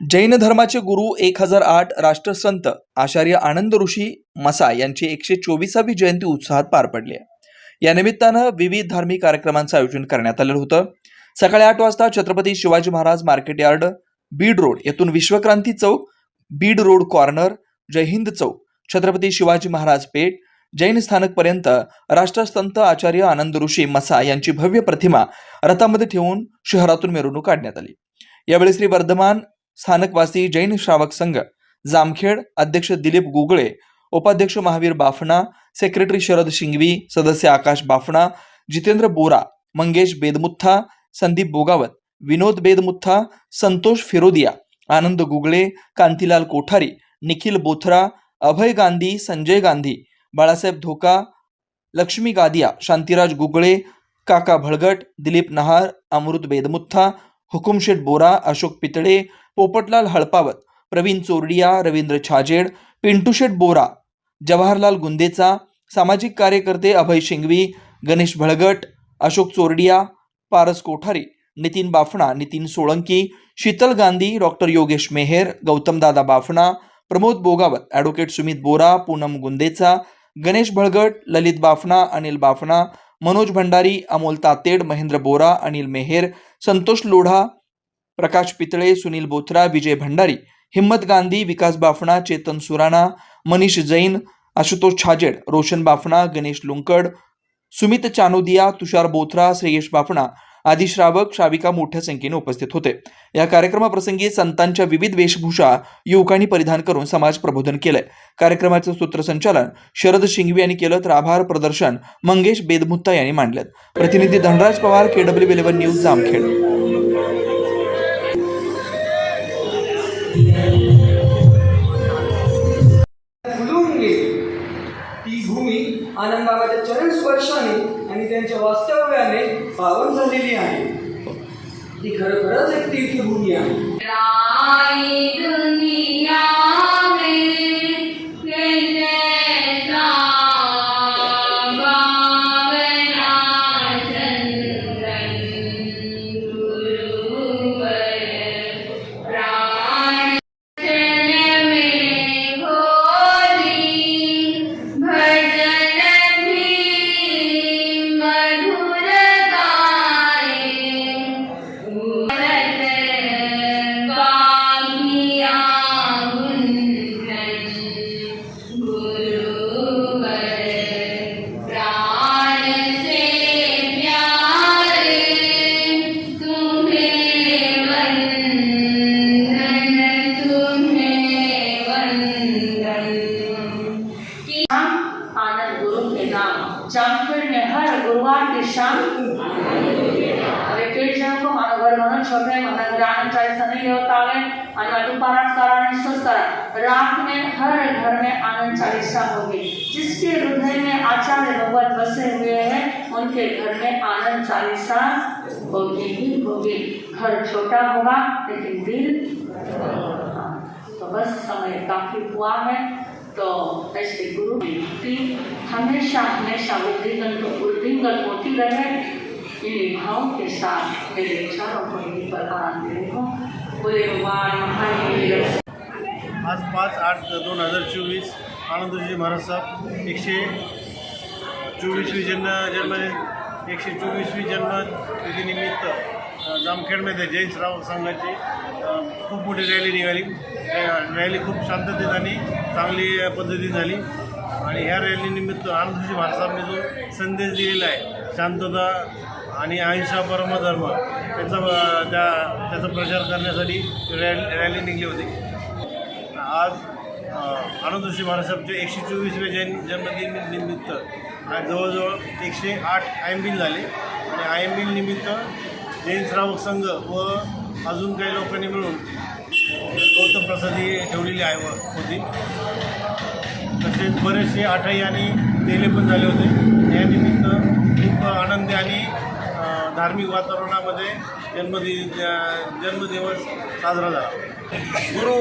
जैन धर्माचे गुरु एक हजार आठ राष्ट्रसंत आचार्य आनंद ऋषी मसा यांची एकशे चोवीसावी जयंती उत्साहात पार पडली आहे. या निमित्तानं विविध धार्मिक कार्यक्रमांचं आयोजन करण्यात आलेलं होतं. सकाळी आठ वाजता Chhatrapati Shivaji Maharaj market yard Beed road येथून विश्वक्रांती चौक बीड रोड कॉर्नर जय हिंद चौक छत्रपती शिवाजी महाराज पेठ जैन स्थानकपर्यंत राष्ट्रसंत आचार्य आनंद ऋषी मसा यांची भव्य प्रतिमा रथामध्ये ठेवून शहरातून मिरवणूक काढण्यात आली. यावेळी श्री वर्धमान स्थानकवासी जैन श्रावक संघ, जामखेड अध्यक्ष दिलीप गुगळे, उपाध्यक्ष महावीर बाफणा, सेक्रेटरी शरद शिंगवी, सदस्य आकाश बाफणा, जितेंद्र बोरा, मंगेश बेदमुत्था, संदीप बोगावत, विनोद बेदमुत्था, संतोष फिरोदिया, आनंद गुगळे, कांतीलाल कोठारी, निखिल बोथरा, अभय गांधी, संजय गांधी, बाळासाहेब धोका, लक्ष्मी गादिया, शांतिराज गुगळे, काका भळगट, दिलीप नहार, अमृत बेदमुत्था हुकुमशेठ बोरा अशोक पितळे पोपटलाल हळपावत प्रवीण चोरडिया रवींद्र छाजेड पिंटूशेठ बोरा जवाहरलाल गुंदेचा सामाजिक कार्यकर्ते अभय शिंगवी गणेश भळगट अशोक चोरडिया पारस कोठारी नितीन बाफणा नितीन सोळंकी शीतल गांधी डॉक्टर योगेश मेहेर गौतमदादा बाफणा प्रमोद बोगावत ॲडव्होकेट सुमित बोरा पूनम गुंदेचा गणेश भळगट ललित बाफणा अनिल बाफणा मनोज भंडारी अमोल तातेड महेंद्र बोरा अनिल मेहेर संतोष लोढा प्रकाश पितळे सुनील बोथरा विजय भंडारी हिम्मत गांधी विकास बाफणा चेतन सुराणा मनीष जैन आशुतोष छाजेड रोशन बाफणा गणेश लुंकड सुमित चानोदिया तुषार बोथरा श्रेयश बाफणा आदी श्रावक श्राविका मोठ्या संख्येने उपस्थित होते. या कार्यक्रमाप्रसंगी संतांच्या विविध वेशभूषा युवकांनी परिधान करून समाज प्रबोधन केलंय. कार्यक्रमाचं सूत्रसंचालन शरद शिंगवी यांनी केलं तर आभार प्रदर्शन मंगेश बेदमुत्ता यांनी मांडलं. प्रतिनिधी Dhanraj Pawar KW eleven news Jamkhed. फुलून चरण स्पर्शाने आणि त्यांच्या वास्तव्याने पावन झालेली आहे. ती खरोखरच एक तीर्थभूमी आहे. छोटे आनंद चालीसा नहीं होता है आणि मधु पारायण करा स्वस्थ रात में हर घर में आनंद चालीसा होगी। जिसके हृदय में आचार्य भगवत बसे हुए हैं, उनके घर में आनंद चालीसा होगी ही होगी। घर छोटा होगा, लेकिन दिल तो बस समय काफ़ी हुआ है तो ऐसे गुरु की हमेशा हमेशा वृद्धिगत वृद्धिगत होती रहे। इन के साथ मेरे चारों पढ़ने पर आराम दे हो बोले आज पाच आठ दोन हजार चोवीस आनंदजी महाराज साहेब एकशे चोवीसवी जन्म जन्म एकशे चोवीसवी जन्मतिथीनिमित्त अ, जामखेडमध्ये जैन श्रावक संघाची खूप मोठी रॅली निघाली. रॅली खूप शांततेत आणि चांगली पद्धती झाली. आणि ह्या रॅलीनिमित्त आनंदजी महाराज साहेबांनी जो संदेश दिलेला आहे शांतता आणि अहिंसा परमधर्म. त्याचा त्या त्याचा प्रचार करण्यासाठी रॅली रॅली निघली होती. आज आनंद आनंदश्री महाराजसाहेबचे एकशे चोवीसवे जैन जन्मदिन निमित्त आज जवळजवळ एकशे आठ आय एम बील झाले. आणि आय एम बिल निमित्त जैन श्रावक संघ व अजून काही लोकांनी मिळून गौतम प्रसादी ठेवलेली आहे व- होती. तसेच बरेचसे आठाई आणि तेले पण झाले होते. यानिमित्त खूप आनंदी आणि धार्मिक वातावरणामध्ये जन्मदि जन्मदिवस साजरा झाला. गुरु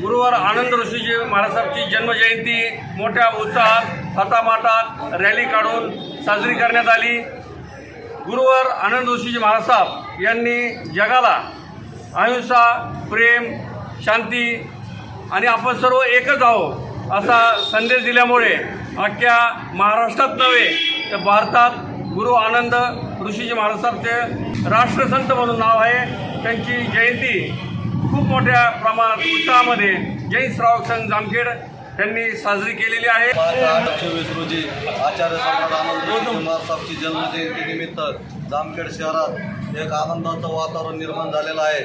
गुरुवार आनंद ऋषीजी महाराजांची जन्मजयंती मोठ्या उत्साहात थाटामाटात रॅली काढून साजरी करण्यात आली. गुरुवार आनंद ऋषीजी महाराज यांनी जगाला अहिंसा प्रेम शांती आणि आपण सर्व एकच आहोत असा संदेश दिल्यामुळे अख्ख्या महाराष्ट्रात नव्हे तर भारतात गुरु आनंद ऋषीजी महाराजांचे राष्ट्रसंत म्हणून नाव आहे. त्यांची जयंती खूप मोठ्या प्रमाणात उत्साहामध्ये जैन श्रावक संघ जामखेड यांनी साजरी केलेली आहे. चोवीस रोजी आचार्य सम्राट आनंद महाराजची जन्मजयंतीनिमित्त जामखेड शहरात एक आनंदाचं वातावरण निर्माण झालेलं आहे.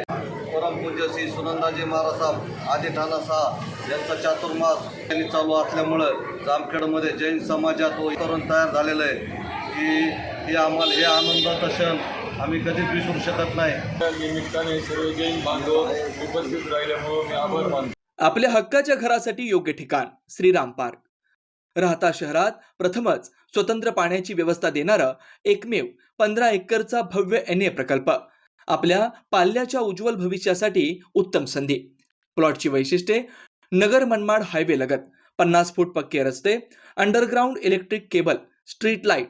परमपूज्य श्री सुनंदाजी महाराज साहेब आदी ठाणा साहा यांचा चातुर्मास त्यांनी चालू असल्यामुळं जामखेडमध्ये जैन समाजात वातावरण तयार झालेलं आहे. की हे आम्हाला हे आनंदाचा क्षण आम्ही कधीच विसरू शकत नाही. निमित्ताने सर्व जैन बांधव उपस्थित राहिल्यामुळे मी आभार मानतो. आपल्या हक्काच्या घरासाठी योग्य ठिकाण श्रीराम पार्क. राहता शहरात प्रथमच स्वतंत्र पाण्याची व्यवस्था देणारं एकमेव पंधरा एकरचा भव्य एन ए प्रकल्प. आपल्या पाल्याच्या उज्ज्वल भविष्यासाठी उत्तम संधी. प्लॉटची वैशिष्ट्ये नगर मनमाड हायवे लगत पन्नास फूट पक्के रस्ते underground electric cable street light